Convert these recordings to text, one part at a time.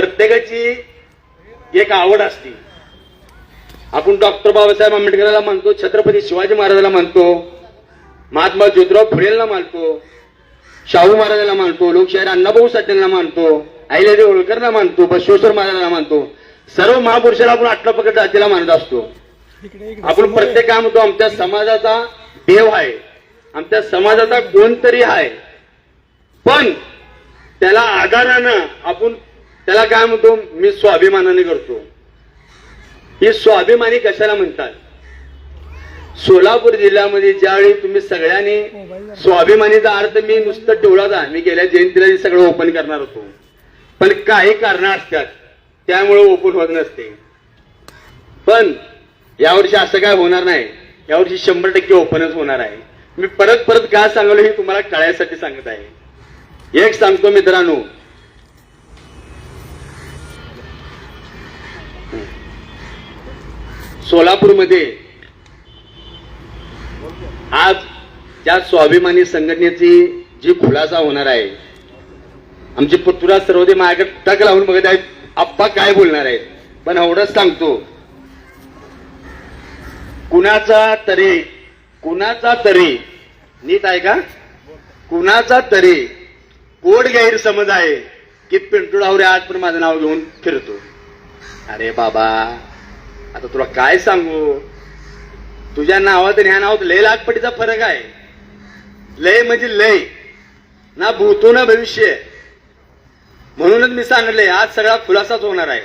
प्रत्येकाची एक आवड असते. आपण डॉक्टर बाबासाहेब आंबेडकरांना मानतो छत्रपती शिवाजी महाराजाला मानतो महात्मा ज्योतिराव फुलेला मानतो शाहू महाराजाला मानतो लोकशाहीर अण्णाभाऊ साठेला मानतो अहिल्यादेवी होळकरला मानतो बसवेश्वर महाराजांना मानतो. सर्व महापुरुषाला आपण आटला पकड जातीला मानत असतो. आपण प्रत्येक काय म्हणतो आमच्या समाजाचा देव आहे. आमच्या समाजाचा कोणतरी आहे. पण त्याला आधारानं आपण त्याला काय म्हणतो? मी स्वाभिमानाने करतो. ही स्वाभिमानी कशाला म्हणतात? सोलापूर जिल्ह्यामध्ये ज्यावेळी तुम्ही सगळ्यांनी स्वाभिमानीचा अर्थ मी नुसतं ठेवला मी गेल्या जयंतीला सगळं ओपन करणार होतो. पण काही कारण असतात. त्यामुळे ओपन होत नसते. पण यावर्षी असं काय होणार नाही. यावर्षी शंभर टक्के ओपनच होणार आहे. मी परत परत काय सांगलो हे तुम्हाला कळायसाठी सांगत आहे. एक सांगतो मित्रांनो. सोलापूरमध्ये आज त्या स्वाभिमानी संघटनेची जी खुलासा होणार आहे आमचे पृथ्वीराज सर्वदे माझ्याकडे टक लावून बघत आहेत आप्पा काय बोलणार आहेत? पण एवढंच सांगतो कुणाचा तरी कुणाचा तरी नीट आहे का? कुणाचा तरी कोड गैरसमज आहे की पिंटू आज पण माझं नाव घेऊन फिरतो. अरे बाबा आता तुला काय सांगू? तुझ्या नावात आणि ह्या नावात लय लाखपटीचा फरक आहे. लय म्हणजे लय. ना भूतो ना भविष्य. म्हणूनच मी सांगितलंय आज सगळा खुलासाच होणार आहे.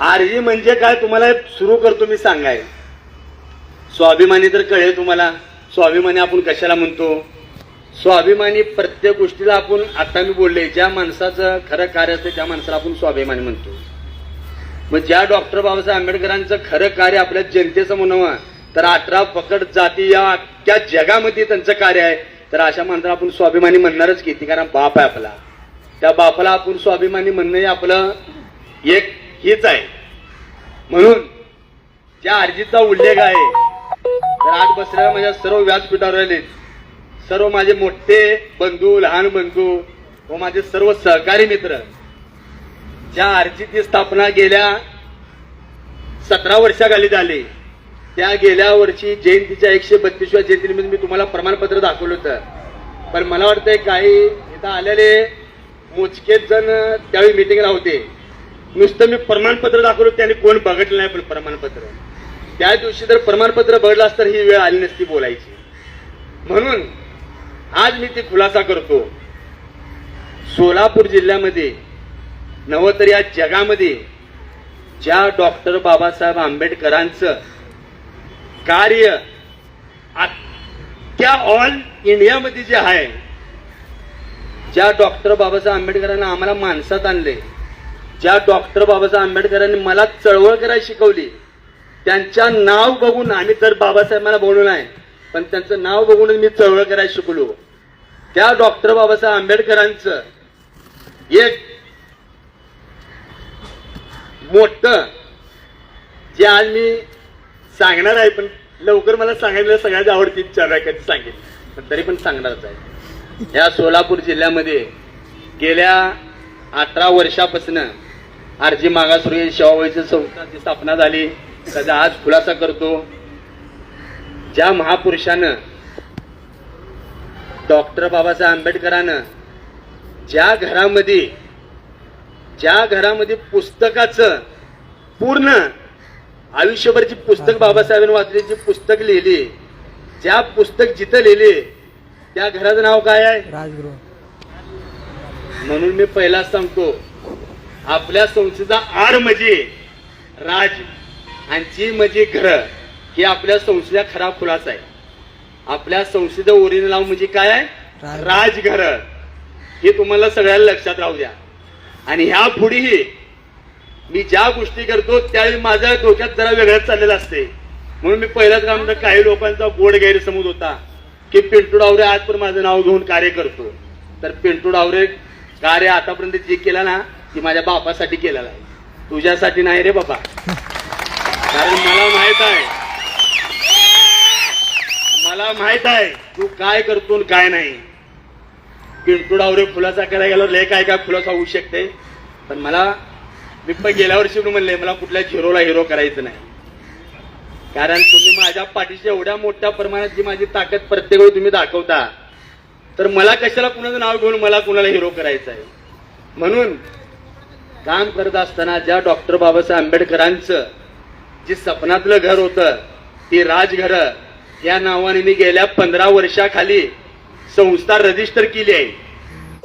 आरजी म्हणजे काय तुम्हाला सुरू करतो मी सांगाय. स्वाभिमानी तर कळेल तुम्हाला. स्वाभिमानी आपण कशाला म्हणतो? स्वाभिमानी प्रत्येक गोष्टीला आपण आता मी बोलले ज्या माणसाचं खरं कार्य असतं त्या माणसाला आपण स्वाभिमानी म्हणतो. मग ज्या डॉक्टर बाबासाहेब आंबेडकरांचं खरं कार्य आपल्या जनतेचं म्हणावं तर अठरा पकड जाती या अख्ख्या जगामध्ये त्यांचं कार्य आहे. तर अशा माणसाला आपण स्वाभिमानी म्हणणारच किती कारण बाप आहे आपला. त्या बापाला आपण स्वाभिमानी म्हणणं हे आपलं एक हीच आहे. म्हणून ज्या अर्जीचा उल्लेख आहे. तर आज बसलेल्या माझ्या सर्व व्यासपीठावर राहिले सर्व माझे मोठे बंधू लहान बंधू व माझे सर्व सहकारी मित्र. ज्या आरजीची स्थापना गेल्या सतरा वर्षाखाली झाली त्या गेल्या वर्षी जयंतीच्या एकशे बत्तीसव्या जयंतीनिमित्त मी तुम्हाला प्रमाणपत्र दाखवलं होतं. पण मला वाटतंय काही इथं आलेले मोजकेच जण त्यावेळी मिटिंगला होते. नुसतं मी प्रमाणपत्र दाखवलं त्यांनी कोण बघितलं नाही पण प्रमाणपत्र. त्या दिवशी जर प्रमाणपत्र बघलं असतं तर ही वेळ आली नसती बोलायची. म्हणून आज मी ती खुलासा करतो. सोलापूर जिल्ह्यामध्ये नव तर या जगामध्ये ज्या डॉक्टर बाबासाहेब आंबेडकरांचं कार्य त्या ऑल इंडियामध्ये जे आहे ज्या डॉक्टर बाबासाहेब आंबेडकरांना आम्हाला माणसात आणले ज्या डॉक्टर बाबासाहेब आंबेडकरांनी मला चळवळ करायला शिकवली त्यांच्या नाव बघून आम्ही तर बाबासाहेबांना बोललो नाही पण त्यांचं नाव बघूनच मी चळवळ करायला शिकलो. त्या डॉक्टर बाबासाहेब आंबेडकरांचं एक मोठ. जे आज मी सांगणार आहे पण लवकर मला सांगायला सगळ्यात आवडती इच्छा आहे कधी सांगेल पण तरी पण सांगणारच आहे. या सोलापूर जिल्ह्यामध्ये गेल्या अठरा वर्षापासून आरजी मागासवर्गीय सेवावळीची संस्थाची स्थापना झाली. त्याचा आज खुलासा करतो. ज्या महापुरुषानं डॉक्टर बाबासाहेब आंबेडकरानं ज्या घरामध्ये ज्या घरामध्ये पुस्तकाचं पूर्ण आयुष्यभरची पुस्तक बाबासाहेबांनी वाचली जी पुस्तक लिहिली ज्या पुस्तक जिथं लिहिली त्या घराचं नाव काय आहे? राजगृह. म्हणून मी पहिला सांगतो आपल्या संस्थेचा आर म्हणजे राज आणि जी म्हणजे घर हे आपल्या संस्थेचा खरा खुलासा आहे. आपल्या संस्थेचं ओरिजिनल नाव म्हणजे काय आहे? राज. राजघर. हे तुम्हाला सगळ्याला लक्षात राहू द्या. आणि ह्या पुढेही मी ज्या गोष्टी करतो त्यावेळी माझ्या डोक्यात जरा वेगळंच चाललेलं असते. म्हणून मी पहिल्याच काम काही लोकांचा गोड गैरसमज होता की पिंटू डावरे आज पण माझं नाव घेऊन कार्य करतो. तर पिंटू डावरे कार्य आतापर्यंत जे केलं ना ते माझ्या बापासाठी केलेलं आहे. तुझ्यासाठी नाही रे बाबा. कारण मला माहीत आहे. मला माहीत आहे तू काय करतो काय नाही. पिंटू फुलाचा खुलासा करायला गेल्यावर लय काय काय खुलासा होऊ शकते. पण मला मी पण गेल्या वर्षी म्हणले मला कुठल्या झिरोला हिरो करायचं नाही. कारण तुम्ही माझ्या पाठीशी एवढ्या मोठ्या प्रमाणात जी माझी ताकद प्रत्येक वेळी तुम्ही दाखवता तर मला कशाला कुणाचं नाव घेऊन मला कुणाला हिरो करायचं आहे? म्हणून काम करत असताना ज्या डॉक्टर बाबासाहेब आंबेडकरांचं जे सपनातलं घर होतं ती राजघर या नावाने मी गेल्या पंधरा वर्षाखाली संस्था रजिस्टर केली आहे.